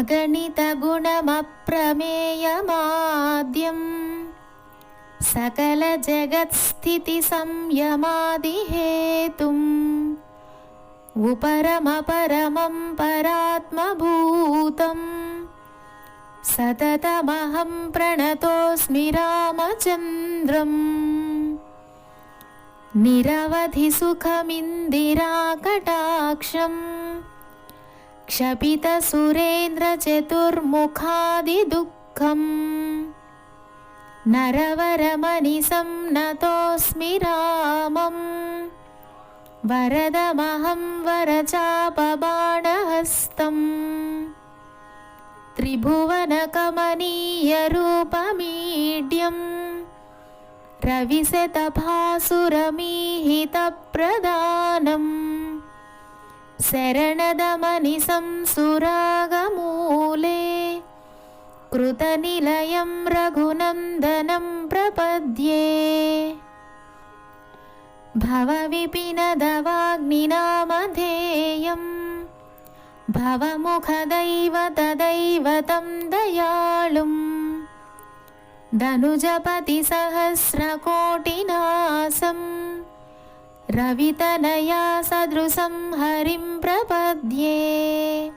अगणितगुणमप्रमेयमाद्यम् सकलजगत्स्थितिसंयमादिहेतुम् उपरमपरमं परात्मभूतम् सततमहं प्रणतोऽस्मि रामचन्द्रम् निरवधिसुखमिन्दिराकटाक्षम् क्षपितसुरेन्द्रचतुर्मुखादिदुःखम् नरवरमनिसं नतोऽस्मि रामम्। वरदमहं वरचापबाणहस्तम्। त्रिभुवनकमनीयरूपमीड्यम्। रविशतभासुरमीहितप्रदानम् शरणदमनिसं सुरागमूले कृतनिलयं रघुनन्दनं प्रपद्ये। भवविपिनदवाग्निनामधेयम् भवमुखदैव तदैवतं दयालुम् धनुजपतिसहस्रकोटिनासम् रवितनया सदृशं हरिं प्रपद्ये।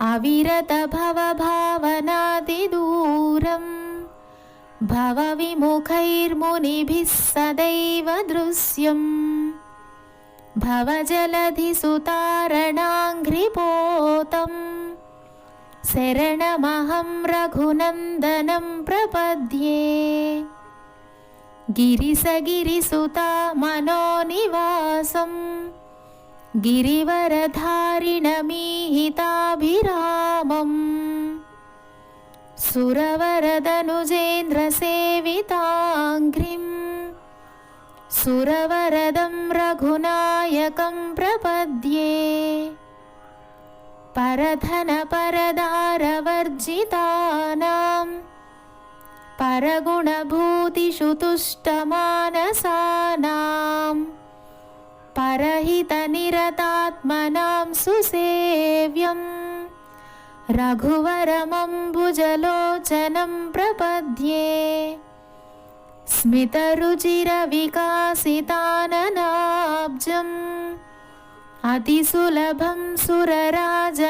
अविरतभवभावनादिदूरम् भवविमुखैर्मुनिभिः सदैव दृश्यम् भवजलधिसुतारणाङ्घ्रिपोतम् शरणमहं रघुनन्दनं प्रपद्ये गिरिसगिरिसुता मनोनिवासम्। गिरिवरधारिणमीहिताभिरामम्। सुरवरदनुजेन्द्रसेविताङ्घ्रिम्। सुरवरदं रघुनायकं प्रपद्ये। परधनपरदारवर्जितानां परगुणभूतिषु तुष्टमानसानां परहितनिरतात्मनां सुसेव्यम् रघुवरमम्बुजलोचनं प्रपद्ये स्मितरुचिरविकासिताननाब्जम् अतिसुलभं सुरराजनीलनीलम्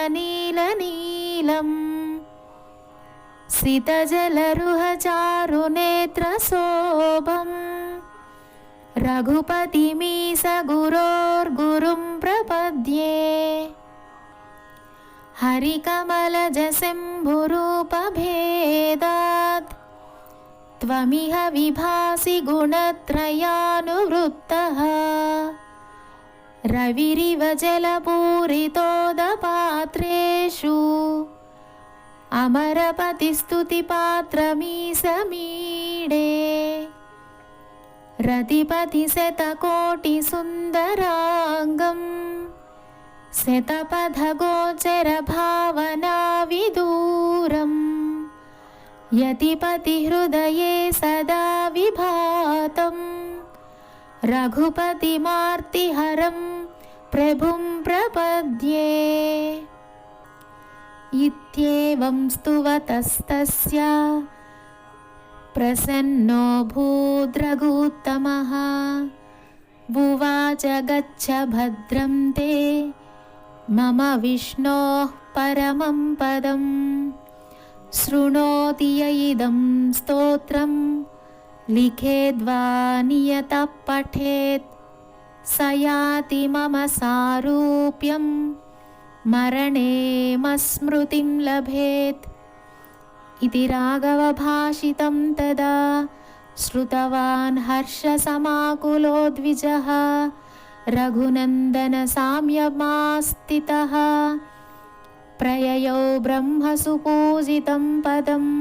सितजलरुहचारुनेत्रशोभम् रघुपतिमीसगुरोर्गुरुं प्रपद्ये। हरिकमलजशम्भुरूपभेदात् त्वमिह विभासि गुणत्रयानुवृत्तः। रविरिव जलपूरितोदपात्रेषु। అమరపతి స్థుతి పాత్రమీ సమీడే రతిపతి శతకోటి సుందరాంగం. శతపథ గోచర భావనా విదూరం. యతిపతి హృదయే సదా విభాతం. రఘుపతిమార్తిహరం ప్రభుం ప్రపద్యే. इत्येवं स्तुवतस्तस्य। प्रसन्नो भूद्रघुत्तमः भुवाच गच्छ भद्रं ते। मम विष्णोः परमं पदम् शृणोति य इदं स्तोत्रं। लिखेद्वा नियतः पठेत् स याति मम सारूप्यं मरणेमस्मृतिं लभेत् इति राघवभाषितं तदा श्रुतवान् हर्षसमाकुलो द्विजः रघुनन्दनसाम्यमास्थितः प्रययौ ब्रह्मसुपूजितं पदम्